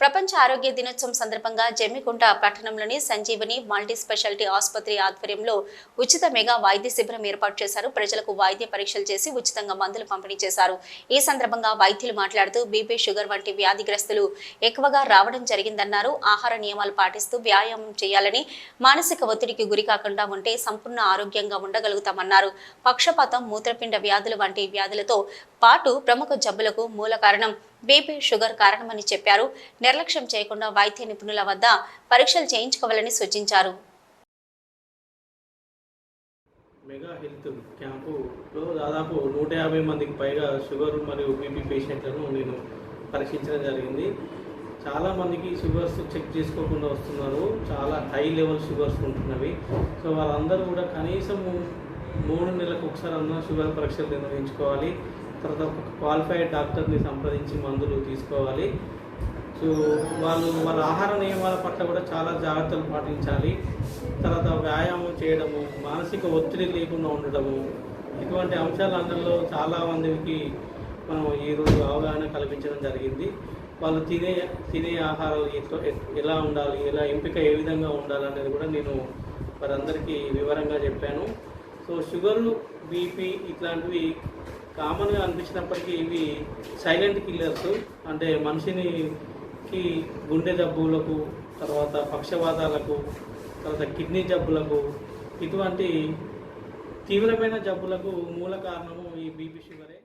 ప్రపంచ ఆరోగ్య దినోత్సవం సందర్భంగా జమ్మికుంట పట్టణంలోని సంజీవని మల్టీ స్పెషాలిటీ ఆసుపత్రి ఆధ్వర్యంలో ఉచిత మెగా వైద్య శిబిరం ఏర్పాటు చేశారు. ప్రజలకు వైద్య పరీక్షలు చేసి ఉచితంగా మందులు పంపిణీ చేశారు. ఈ సందర్భంగా వైద్యులు మాట్లాడుతూ బీపీ షుగర్ వంటి వ్యాధిగ్రస్తులు ఎక్కువగా రావడం జరిగిందన్నారు. ఆహార నియమాలు పాటిస్తూ వ్యాయామం చేయాలని మానసిక ఒత్తిడికి గురి కాకుండా ఉంటే సంపూర్ణ ఆరోగ్యంగా ఉండగలుగుతామన్నారు. పక్షపాతం మూత్రపిండ వ్యాధులు వంటి వ్యాధులతో పాటు ప్రముఖ జబ్బులకు మూల కారణం బీపీ షుగర్ కారణమని చెప్పారు. నిర్లక్ష్యం చేయకుండా వైద్య నిపుణుల వద్ద పరీక్షలు చేయించుకోవాలని సూచించారు. మెగా హెల్త్ క్యాంపులో దాదాపు నూట యాభై మందికి పైగా షుగర్ మరియు బీపీ పేషెంట్లను నేను పరీక్షించడం జరిగింది. చాలా మందికి షుగర్స్ చెక్ చేసుకోకుండా వస్తున్నారు. చాలా హై లెవెల్ షుగర్స్ ఉంటున్నవి. సో వాళ్ళందరూ కూడా కనీసం మూడు నెలలకు ఒకసారి అన్న షుగర్ పరీక్షలు నిర్వహించుకోవాలి. తర్వాత ఒక క్వాలిఫైడ్ డాక్టర్ని సంప్రదించి మందులు తీసుకోవాలి. సో వాళ్ళు వాళ్ళ ఆహార నియమాల పట్ల కూడా చాలా జాగ్రత్తలు పాటించాలి. తర్వాత వ్యాయామం చేయడము మానసిక ఒత్తిడి లేకుండా ఉండడము ఇటువంటి అంశాలందరిలో చాలా మందికి మనం ఈరోజు అవగాహన కల్పించడం జరిగింది. వాళ్ళు తినే తినే ఆహారాలు ఎలా ఉండాలి ఎలా ఎంపిక ఏ విధంగా ఉండాలనేది కూడా నేను వారందరికీ వివరంగా చెప్పాను. సో షుగర్ బీపీ ఇట్లాంటివి కామన్గా అనిపించినప్పటికీ ఇవి సైలెంట్ కిల్లర్స్ అంటే మనిషిని కి గుండె జబ్బులకు తర్వాత పక్షవాతాలకు తర్వాత కిడ్నీ జబ్బులకు ఇటువంటి తీవ్రమైన జబ్బులకు మూల కారణము ఈ బీపీ షుగరే.